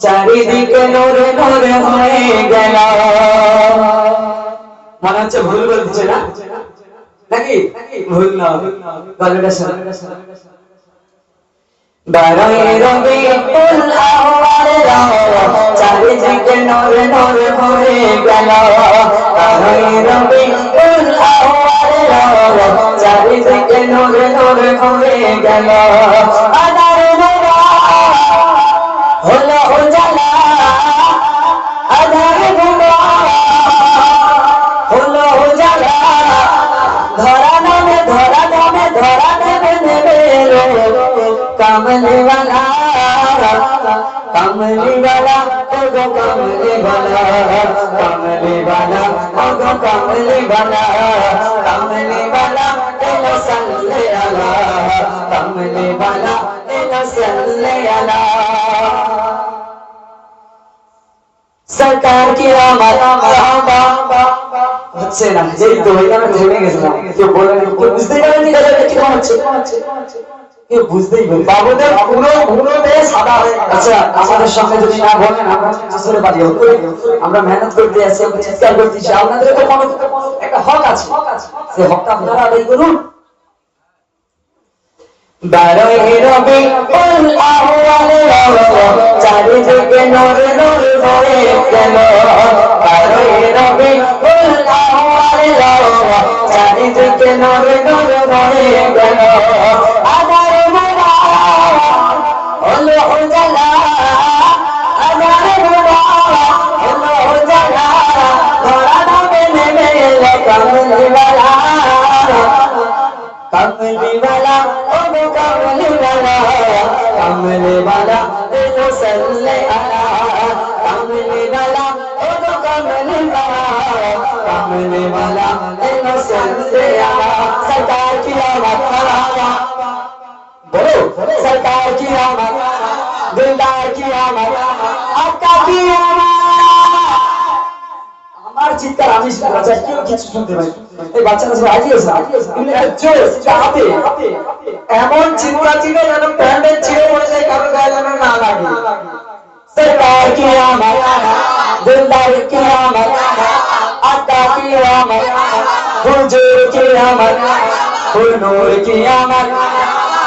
চারিদিকে নূরে নূরে হয়ে গেল। মনে হচ্ছে ভুল বলছে না? নাকি? ভুল না গল্পটা শোনো। বারোই চারিদিকে নূরে নূরে হয়ে গেল আদার মোরা হলো উজালা। আধার মোরা হলো উজালা। ধরা নামে ধরা নামে, ধরা নেবে নেবে কামলিওয়ালা কামলিওয়ালা, ওগো কামলিওয়ালা কামলিওয়ালা, ওগো কামলিওয়ালা কামলিওয়ালা। কামলিওয়ালা এলো সাল্লে আলা। সরকার কি আমার হচ্ছে না, যেই তো এখানে থেমে গেছিলাম কেউ বলে না, কেউ বুঝতেই পারেনি গেলে কি হচ্ছে? কেউ বুঝতেই পারে বাবুদের পুরো পুরো দেহ সাদা হয়ে। আচ্ছা আমাদের সঙ্গে যদি না বলেন, আমরা আসলে পারি হতো আমরা মেহনত করতে আছি আমরা চিৎকার করতেছি আপনাদের তো কোনো একটা হক আছে। সেই হকটা আপনারা আদায় করুন। বারোই রবি চারিদিকে নরে নরে হয়ে की आवाज दिलदार की आवाज आपका की आवाज আমার চিৎকার আমি শুনতে পাচ্ছি আর কেউ কিছু শুনতে পাই এই বাচ্চারা সব রাজি আছে এগুলো একটা জোর চাপে এমন চিৎকার ছিল যেন প্যান্ডেল ছিঁড়ে পড়ে যায় কারো গায়ে যেন না লাগে सरकार की आमद दिलदार की आमद अड्डा की आमद हुजूर की आमद हुनूर की आमद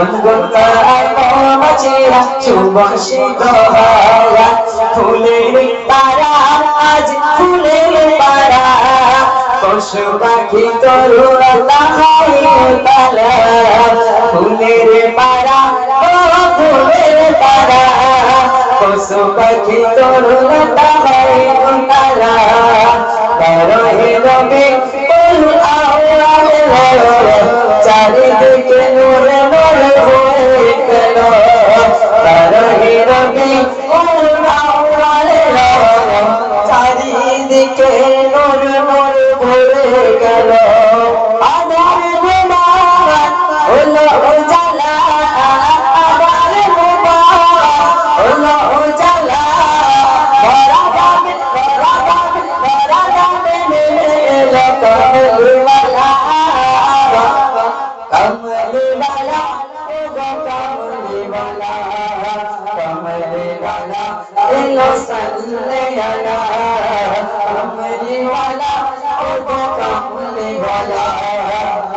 গুনগুন গায় মৌমাছিরা সুবাসিত হয় ফুলের পাড়া আজ ফুলের পাড়া পশু পাখি তরুণতা আউয়াল চারিদিকে নর নর ভরে গেল। আধার এলো সাল্লে আলা কমলিওয়ালা ও গো কমলিওয়ালা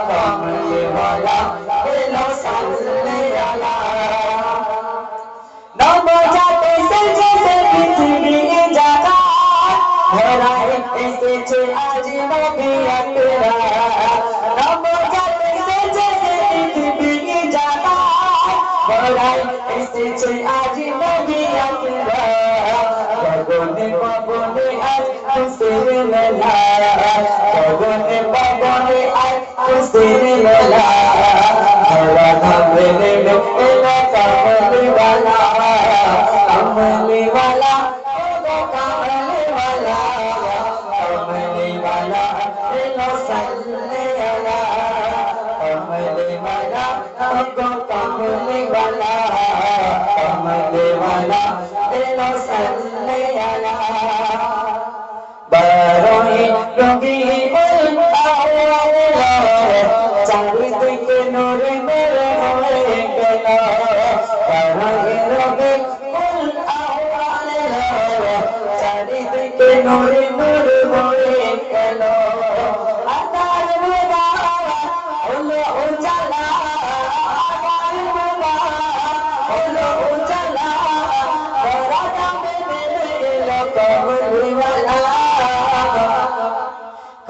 কমলিওয়ালা এলো সাল্লে আলা নবজাত এসেছে সে পৃথিবী জাগা ধরায় এসেছে আজ নবী আকরা নবজাত এসেছে সে পৃথিবী জাগা ধরায় এসেছে আজ নবী আকরা গগনে পবনে পবনে আয় খুশির মেলা পবনে পবনে আয় খুশির মেলা ধরা। ধামে নেবে এলা কামলি বালা। কামলি বালা কামলি বালা। কামলি বালা, এলো সাল্লে আলা। কামলি বালা কামলি বালা। চারিদিকে নরে নরে হয়ে গেল। চারিদিকে নরে নরে হয়ে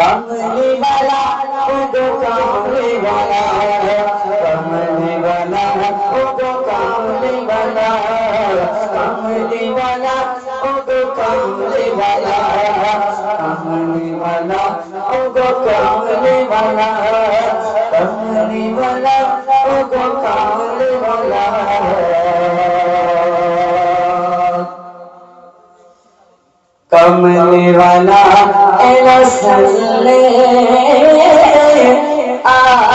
कमली वाला उगो कमली वाला कमली वाला उगो कमली वाला कमली वाला उगो कमली वाला कमली वाला उगो कमली वाला कमली वाला कमली वाला एला सल्ले आमारा